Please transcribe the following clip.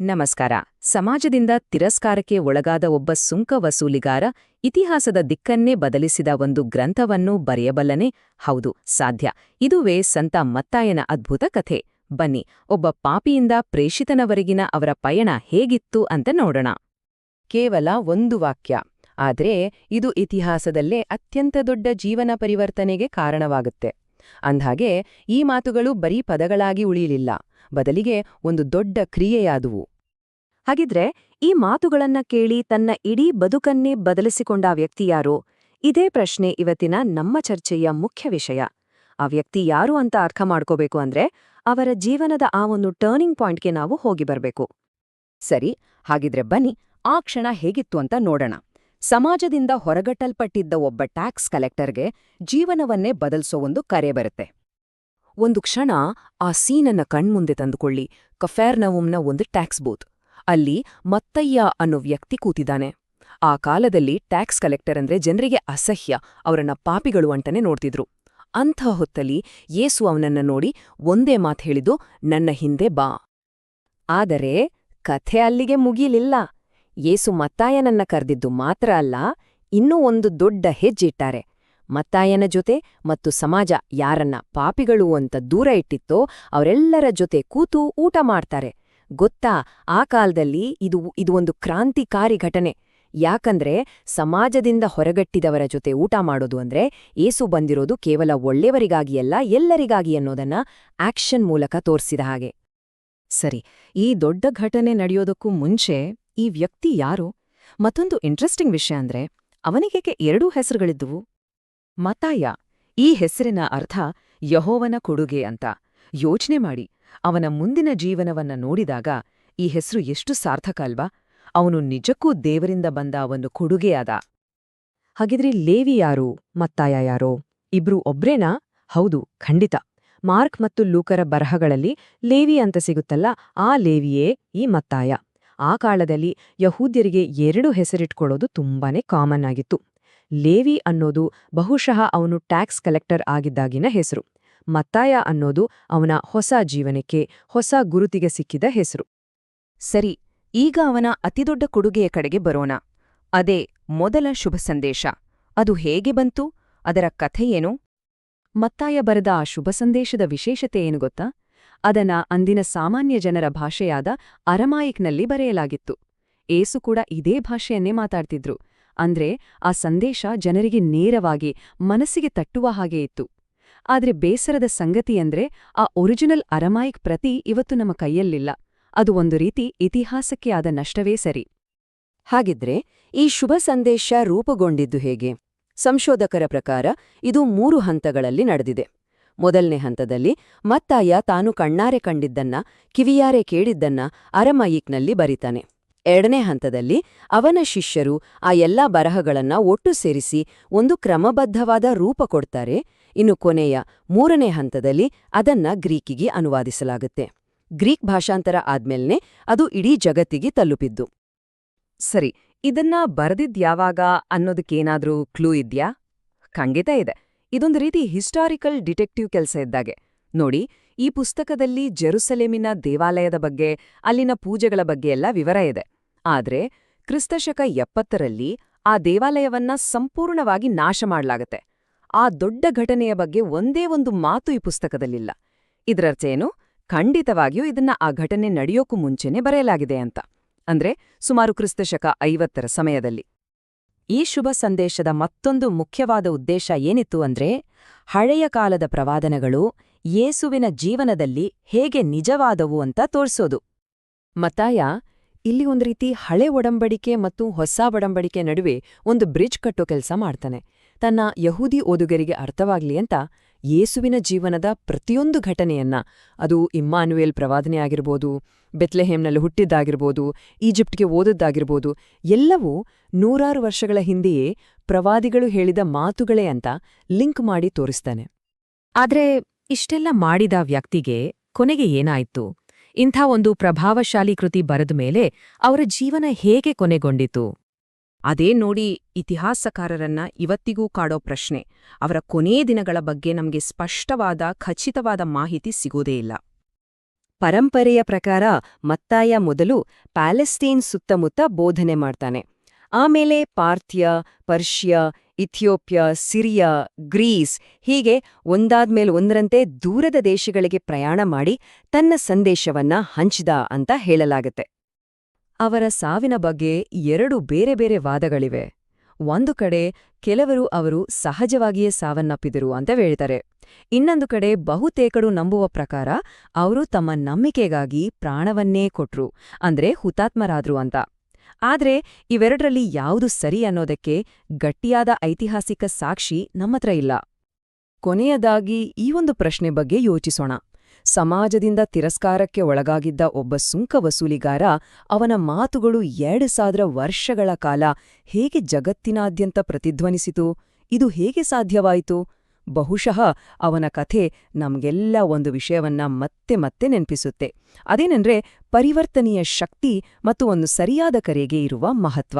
ನಮಸ್ಕಾರ. ಸಮಾಜದಿಂದ ತಿರಸ್ಕಾರಕ್ಕೆ ಒಳಗಾದ ಒಬ್ಬ ಸುಂಕ ವಸೂಲಿಗಾರ ಇತಿಹಾಸದ ದಿಕ್ಕನ್ನೇ ಬದಲಿಸಿದ ಒಂದು ಗ್ರಂಥವನ್ನು ಬರೆಯಬಲ್ಲನೆ ಹೌದು, ಸಾಧ್ಯ. ಇದುವೇ ಸಂತ ಮತ್ತಾಯನ ಅದ್ಭುತ ಕಥೆ. ಬನ್ನಿ, ಒಬ್ಬ ಪಾಪಿಯಿಂದ ಪ್ರೇಷಿತನವರೆಗಿನ ಅವರ ಪಯಣ ಹೇಗಿತ್ತು ಅಂತ ನೋಡೋಣ. ಕೇವಲ ಒಂದು ವಾಕ್ಯ. ಆದರೆ ಇದು ಇತಿಹಾಸದಲ್ಲೇ ಅತ್ಯಂತ ದೊಡ್ಡ ಜೀವನ ಪರಿವರ್ತನೆಗೆ ಕಾರಣವಾಗುತ್ತೆ. ಅಂದ್ಹಾಗೆ, ಈ ಮಾತುಗಳು ಬರೀ ಪದಗಳಾಗಿ ಉಳಿಯಲಿಲ್ಲ ಬದಲಿಗೆ ಒಂದು ದೊಡ್ಡ ಕ್ರಿಯೆಯಾದುವು. ಹಾಗಿದ್ರೆ, ಈ ಮಾತುಗಳನ್ನ ಕೇಳಿ ತನ್ನ ಇಡೀ ಬದುಕನ್ನೇ ಬದಲಿಸಿಕೊಂಡ ವ್ಯಕ್ತಿ ಯಾರು? ಇದೇ ಪ್ರಶ್ನೆ ಇವತ್ತಿನ ನಮ್ಮ ಚರ್ಚೆಯ ಮುಖ್ಯ ವಿಷಯ. ಆ ವ್ಯಕ್ತಿ ಯಾರು ಅಂತ ಅರ್ಥ ಮಾಡ್ಕೋಬೇಕು ಅಂದ್ರೆ ಅವರ ಜೀವನದ ಆ ಒಂದು ಟರ್ನಿಂಗ್ ಪಾಯಿಂಟ್ಗೆ ನಾವು ಹೋಗಿ ಬರಬೇಕು. ಸರಿ, ಹಾಗಿದ್ರೆ ಬನ್ನಿ, ಆ ಕ್ಷಣ ಹೇಗಿತ್ತು ಅಂತ ನೋಡೋಣ. ಸಮಾಜದಿಂದ ಹೊರಗಟ್ಟಲ್ಪಟ್ಟಿದ್ದ ಒಬ್ಬ ಟ್ಯಾಕ್ಸ್ ಕಲೆಕ್ಟರ್ಗೆ ಜೀವನವನ್ನೇ ಬದಲಿಸೋ ಒಂದು ಕರೆ ಬರುತ್ತೆ. ಒಂದು ಕ್ಷಣ ಆ ಸೀನನ್ನ ಕಣ್ಮುಂದೆ ತಂದುಕೊಳ್ಳಿ. ಕಫೇರ್ನವುಮ್ನ ಒಂದು ಟ್ಯಾಕ್ಸ್ ಬೂತ್. ಅಲ್ಲಿ ಮತ್ತಯ್ಯ ಅನ್ನೋ ವ್ಯಕ್ತಿ ಕೂತಿದ್ದಾನೆ. ಆ ಕಾಲದಲ್ಲಿ ಟ್ಯಾಕ್ಸ್ ಕಲೆಕ್ಟರ್ ಅಂದ್ರೆ ಜನರಿಗೆ ಅಸಹ್ಯ, ಅವರನ್ನ ಪಾಪಿಗಳು ಅಂಟನೆ ನೋಡ್ತಿದ್ರು. ಅಂಥ ಹೊತ್ತಲ್ಲಿ ಯೇಸು ಅವನನ್ನ ನೋಡಿ ಒಂದೇ ಮಾತು ಹೇಳಿದು ನನ್ನ ಹಿಂದೆ ಬಾ. ಆದರೆ ಕಥೆ ಅಲ್ಲಿಗೆ ಮುಗಿಲಿಲ್ಲ. ಯೇಸು ಮತ್ತಾಯನನ್ನ ಕರೆದಿದ್ದು ಮಾತ್ರ ಅಲ್ಲ, ಇನ್ನೂ ಒಂದು ದೊಡ್ಡ ಹೆಜ್ಜಿಟ್ಟಾರೆ ಮತ್ತಾಯನ ಜೊತೆ ಮತ್ತು ಸಮಾಜ ಯಾರನ್ನ ಪಾಪಿಗಳು ಅಂತ ದೂರ ಇಟ್ಟಿತ್ತೋ ಅವರೆಲ್ಲರ ಜೊತೆ ಕೂತು ಊಟ ಮಾಡ್ತಾರೆ. ಗೊತ್ತಾ? ಆ ಕಾಲದಲ್ಲಿ ಇದು ಇದು ಒಂದು ಕ್ರಾಂತಿಕಾರಿ ಘಟನೆ. ಯಾಕಂದ್ರೆ ಸಮಾಜದಿಂದ ಹೊರಗಟ್ಟಿದವರ ಜೊತೆ ಊಟ ಮಾಡೋದು ಅಂದ್ರೆ ಏಸು ಬಂದಿರೋದು ಕೇವಲ ಒಳ್ಳೆಯವರಿಗಾಗಿಯಲ್ಲ, ಎಲ್ಲರಿಗಾಗಿ ಅನ್ನೋದನ್ನ ಆಕ್ಷನ್ ಮೂಲಕ ತೋರಿಸಿದ ಹಾಗೆ. ಸರಿ, ಈ ದೊಡ್ಡ ಘಟನೆ ನಡೆಯೋದಕ್ಕೂ ಮುಂಚೆ ಈ ವ್ಯಕ್ತಿ ಯಾರು? ಮತ್ತೊಂದು ಇಂಟ್ರೆಸ್ಟಿಂಗ್ ವಿಷಯ ಅಂದ್ರೆ ಅವನಿಗೇಕೆ ಎರಡೂ ಹೆಸರುಗಳಿದ್ದುವು? ಮತಾಯ. ಈ ಹೆಸರಿನ ಅರ್ಥ ಯಹೋವನ ಕೊಡುಗೆ ಅಂತ. ಯೋಚನೆ ಮಾಡಿ. ಅವನ ಮುಂದಿನ ಜೀವನವನ್ನ ನೋಡಿದಾಗ ಈ ಹೆಸರು ಎಷ್ಟು ಸಾರ್ಥಕ ಅಲ್ವಾ? ಅವನು ನಿಜಕ್ಕೂ ದೇವರಿಂದ ಬಂದ ಒಂದು ಕೊಡುಗೆಯಾದ. ಹಾಗಿದ್ರೆ ಲೇವಿ ಯಾರು? ಮತ್ತಾಯ ಯಾರೋ? ಇಬ್ರು ಒಬ್ರೇನಾ? ಹೌದು, ಖಂಡಿತ. ಮಾರ್ಕ್ ಮತ್ತು ಲೂಕರ ಬರಹಗಳಲ್ಲಿ ಲೇವಿ ಅಂತ ಸಿಗುತ್ತಲ್ಲ, ಆ ಲೇವಿಯೇ ಈ ಮತ್ತಾಯ. ಆ ಕಾಲದಲ್ಲಿ ಯಹೂದ್ಯರಿಗೆ ಎರಡು ಹೆಸರಿಟ್ಕೊಳ್ಳೋದು ತುಂಬಾನೇ ಕಾಮನ್ ಆಗಿತ್ತು. ಲೇವಿ ಅನ್ನೋದು ಬಹುಶಃ ಅವನು ಟ್ಯಾಕ್ಸ್ ಕಲೆಕ್ಟರ್ ಆಗಿದ್ದಾಗಿನ ಹೆಸರು. ಮತ್ತಾಯ ಅನ್ನೋದು ಅವನ ಹೊಸ ಜೀವನಕ್ಕೆ, ಹೊಸ ಗುರುತಿಗೆ ಸಿಕ್ಕಿದ ಹೆಸರು. ಸರಿ, ಈಗ ಅವನ ಅತಿದೊಡ್ಡ ಕೊಡುಗೆಯ ಕಡೆಗೆ ಬರೋಣ. ಅದೇ ಮೊದಲ ಶುಭ ಸಂದೇಶ. ಅದು ಹೇಗೆ ಬಂತು? ಅದರ ಕಥೆಯೇನು ಮತ್ತಾಯ ಬರೆದ ಆ ಶುಭ ಸಂದೇಶದ ವಿಶೇಷತೆ ಏನು ಗೊತ್ತಾ? ಅದನ್ನ ಅಂದಿನ ಸಾಮಾನ್ಯ ಜನರ ಭಾಷೆಯಾದ ಅರಮಾಯಿಕ್ನಲ್ಲಿ ಬರೆಯಲಾಗಿತ್ತು. ಏಸು ಕೂಡ ಇದೇ ಭಾಷೆಯನ್ನೇ ಮಾತಾಡ್ತಿದ್ರು. ಅಂದ್ರೆ ಆ ಸಂದೇಶ ಜನರಿಗೆ ನೇರವಾಗಿ ಮನಸ್ಸಿಗೆ ತಟ್ಟುವ ಹಾಗೆ ಇತ್ತು. ಆದ್ರೆ ಬೇಸರದ ಸಂಗತಿಯಂದ್ರೆ ಆ ಒರಿಜಿನಲ್ ಅರಮಾಯಿಕ್ ಪ್ರತಿ ಇವತ್ತು ನಮ್ಮ ಕೈಯಲ್ಲಿಲ್ಲ. ಅದು ಒಂದು ರೀತಿ ಇತಿಹಾಸಕ್ಕೆ ಆದ ನಷ್ಟವೇ ಸರಿ. ಹಾಗಿದ್ರೆ ಈ ಶುಭ ಸಂದೇಶ ರೂಪುಗೊಂಡಿದ್ದು ಹೇಗೆ? ಸಂಶೋಧಕರ ಪ್ರಕಾರ ಇದು ಮೂರು ಹಂತಗಳಲ್ಲಿ ನಡೆದಿದೆ. ಮೊದಲನೇ ಹಂತದಲ್ಲಿ ಮತ್ತಾಯ ತಾನು ಕಣ್ಣಾರೆ ಕಂಡಿದ್ದನ್ನ, ಕಿವಿಯಾರೆ ಕೇಳಿದ್ದನ್ನ ಅರಮಯಿಕ್ನಲ್ಲಿ ಬರಿತಾನೆ. ಎರಡನೇ ಹಂತದಲ್ಲಿ ಅವನ ಶಿಷ್ಯರು ಆ ಎಲ್ಲಾ ಬರಹಗಳನ್ನ ಒಟ್ಟು ಸೇರಿಸಿ ಒಂದು ಕ್ರಮಬದ್ಧವಾದ ರೂಪ ಕೊಡ್ತಾರೆ. ಇನ್ನು ಕೊನೆಯ ಮೂರನೇ ಹಂತದಲ್ಲಿ ಅದನ್ನ ಗ್ರೀಕಿಗೆ ಅನುವಾದಿಸಲಾಗುತ್ತೆ. ಗ್ರೀಕ್ ಭಾಷಾಂತರ ಆದ್ಮೇಲೆ ಅದು ಇಡೀ ಜಗತ್ತಿಗೆ ತಲುಪಿದ್ದು. ಸರಿ, ಇದನ್ನ ಬರೆದಿದ್ಯಾವಾಗ ಅನ್ನೋದಕ್ಕೇನಾದ್ರೂ ಕ್ಲೂ ಇದ್ಯಾ? ಖಂಡಿತ ಇದೆ. ಇದೊಂದು ರೀತಿ ಹಿಸ್ಟಾರಿಕಲ್ ಡಿಟೆಕ್ಟಿವ್ ಕೆಲಸ ಇದ್ದಾಗೆ. ನೋಡಿ, ಈ ಪುಸ್ತಕದಲ್ಲಿ ಜೆರುಸಲೇಮಿನ ದೇವಾಲಯದ ಬಗ್ಗೆ, ಅಲ್ಲಿನ ಪೂಜೆಗಳ ಬಗ್ಗೆ ಎಲ್ಲ ವಿವರ ಇದೆ. ಆದ್ರೆ ಕ್ರಿಸ್ತಶಕ ಎಪ್ಪತ್ತರಲ್ಲಿ ಆ ದೇವಾಲಯವನ್ನ ಸಂಪೂರ್ಣವಾಗಿ ನಾಶ ಮಾಡಲಾಗತ್ತೆ ಆ ದೊಡ್ಡ ಘಟನೆಯ ಬಗ್ಗೆ ಒಂದೇ ಒಂದು ಮಾತು ಈ ಪುಸ್ತಕದಲ್ಲಿಲ್ಲ. ಇದರರ್ಥೇನು ಖಂಡಿತವಾಗಿಯೂ ಇದನ್ನ ಆ ಘಟನೆ ನಡೆಯೋಕ್ಕೂ ಮುಂಚೆನೇ ಬರೆಯಲಾಗಿದೆ ಅಂತ. ಅಂದ್ರೆ ಸುಮಾರು ಕ್ರಿಸ್ತಶಕ ಐವತ್ತರ ಸಮಯದಲ್ಲಿ. ಈ ಶುಭ ಸಂದೇಶದ ಮತ್ತೊಂದು ಮುಖ್ಯವಾದ ಉದ್ದೇಶ ಏನಿತ್ತು ಅಂದ್ರೆ, ಹಳೆಯ ಕಾಲದ ಪ್ರವಾದನಗಳು ಯೇಸುವಿನ ಜೀವನದಲ್ಲಿ ಹೇಗೆ ನಿಜವಾದವು ಅಂತ ತೋರ್ಸೋದು. ಮತಾಯ ಇಲ್ಲಿ ಒಂದು ರೀತಿ ಹಳೆ ಒಡಂಬಡಿಕೆ ಮತ್ತು ಹೊಸ ಒಡಂಬಡಿಕೆ ನಡುವೆ ಒಂದು ಬ್ರಿಡ್ಜ್ ಕಟ್ಟೋ ಕೆಲಸ ಮಾಡ್ತಾನೆ. ತನ್ನ ಯಹೂದಿ ಓದುಗರಿಗೆ ಅರ್ಥವಾಗ್ಲಿ ಅಂತ ಯೇಸುವಿನ ಜೀವನದ ಪ್ರತಿಯೊಂದು ಘಟನೆಯನ್ನ, ಅದು ಇಮ್ಮಾನ್ಯುಯೇಲ್ ಪ್ರವಾದನೆ ಆಗಿರ್ಬೋದು, ಬೆತ್ಲೆಹೇಮ್ನಲ್ಲಿ ಹುಟ್ಟಿದ್ದಾಗಿರ್ಬೋದು, ಈಜಿಪ್ಟ್ಗೆ ಓದದ್ದಾಗಿರ್ಬೋದು, ಎಲ್ಲವೂ ನೂರಾರು ವರ್ಷಗಳ ಹಿಂದೆಯೇ ಪ್ರವಾದಿಗಳು ಹೇಳಿದ ಮಾತುಗಳೇ ಅಂತ ಲಿಂಕ್ ಮಾಡಿ ತೋರಿಸ್ತಾನೆ. ಆದ್ರೆ ಇಷ್ಟೆಲ್ಲ ಮಾಡಿದ ವ್ಯಕ್ತಿಗೆ ಕೊನೆಗೆ ಏನಾಯ್ತು? ಇಂಥ ಒಂದು ಪ್ರಭಾವಶಾಲಿ ಕೃತಿ ಬರೆದ ಮೇಲೆ ಅವರ ಜೀವನ ಹೇಗೆ ಕೊನೆಗೊಂಡಿತು? ಅದೇ ನೋಡಿ ಇತಿಹಾಸಕಾರರನ್ನ ಇವತ್ತಿಗೂ ಕಾಡೋ ಪ್ರಶ್ನೆ. ಅವರ ಕೊನೆಯ ದಿನಗಳ ಬಗ್ಗೆ ನಮಗೆ ಸ್ಪಷ್ಟವಾದ, ಖಚಿತವಾದ ಮಾಹಿತಿ ಸಿಗೋದೇ ಇಲ್ಲ. ಪರಂಪರೆಯ ಪ್ರಕಾರ ಮತ್ತಾಯ ಮೊದಲು ಪ್ಯಾಲೆಸ್ಟೈನ್ ಸುತ್ತಮುತ್ತ ಬೋಧನೆ ಮಾಡ್ತಾನೆ. ಆಮೇಲೆ Parthia, Persia Ethiopia, Syria, Greece ಹೀಗೆ ಒಂದಾದ್ಮೇಲೆ ಒಂದರಂತೆ ದೂರದ ದೇಶಗಳಿಗೆ ಪ್ರಯಾಣ ಮಾಡಿ ತನ್ನ ಸಂದೇಶವನ್ನ ಹಂಚಿದ ಅಂತ ಹೇಳಲಾಗತ್ತೆ. ಅವರ ಸಾವಿನ ಬಗ್ಗೆ ಎರಡು ಬೇರೆ ಬೇರೆ ವಾದಗಳಿವೆ. ಒಂದು ಕಡೆ ಕೆಲವರು ಅವರು ಸಹಜವಾಗಿಯೇ ಸಾವನ್ನಪ್ಪಿದರು ಅಂತ ಹೇಳ್ತಾರೆ. ಇನ್ನೊಂದು ಕಡೆ ಬಹುತೇಕರು ನಂಬುವ ಪ್ರಕಾರ ಅವರು ತಮ್ಮ ನಂಬಿಕೆಗಾಗಿ ಪ್ರಾಣವನ್ನೇ ಕೊಟ್ರು, ಅಂದ್ರೆ ಹುತಾತ್ಮರಾದ್ರು ಅಂತ. ಆದ್ರೆ ಇವೆರಡರಲ್ಲಿ ಯಾವುದು ಸರಿ ಅನ್ನೋದಕ್ಕೆ ಗಟ್ಟಿಯಾದ ಐತಿಹಾಸಿಕ ಸಾಕ್ಷಿ ನಮ್ಮತ್ರ ಇಲ್ಲ. ಕೊನೆಯದಾಗಿ ಈ ಒಂದು ಪ್ರಶ್ನೆ ಬಗ್ಗೆ ಯೋಚಿಸೋಣ. ಸಮಾಜದಿಂದ ತಿರಸ್ಕಾರಕ್ಕೆ ಒಳಗಾಗಿದ್ದ ಒಬ್ಬ ಸುಂಕ ವಸೂಲಿಗಾರ ಅವನ ಮಾತುಗಳು ಎರಡು ಸಾವಿರ ವರ್ಷಗಳ ಕಾಲ ಹೇಗೆ ಜಗತ್ತಿನಾದ್ಯಂತ ಪ್ರತಿಧ್ವನಿಸಿತು, ಇದು ಹೇಗೆ ಸಾಧ್ಯವಾಯಿತು? ಬಹುಶಃ ಅವನ ಕಥೆ ನಮ್ಗೆಲ್ಲ ಒಂದು ವಿಷಯವನ್ನ ಮತ್ತೆ ಮತ್ತೆ ನೆನಪಿಸುತ್ತೆ. ಅದೇನೆಂದ್ರೆ ಪರಿವರ್ತನೀಯ ಶಕ್ತಿ ಮತ್ತು ಒಂದು ಸರಿಯಾದ ಕರೆಗೆ ಇರುವ ಮಹತ್ವ.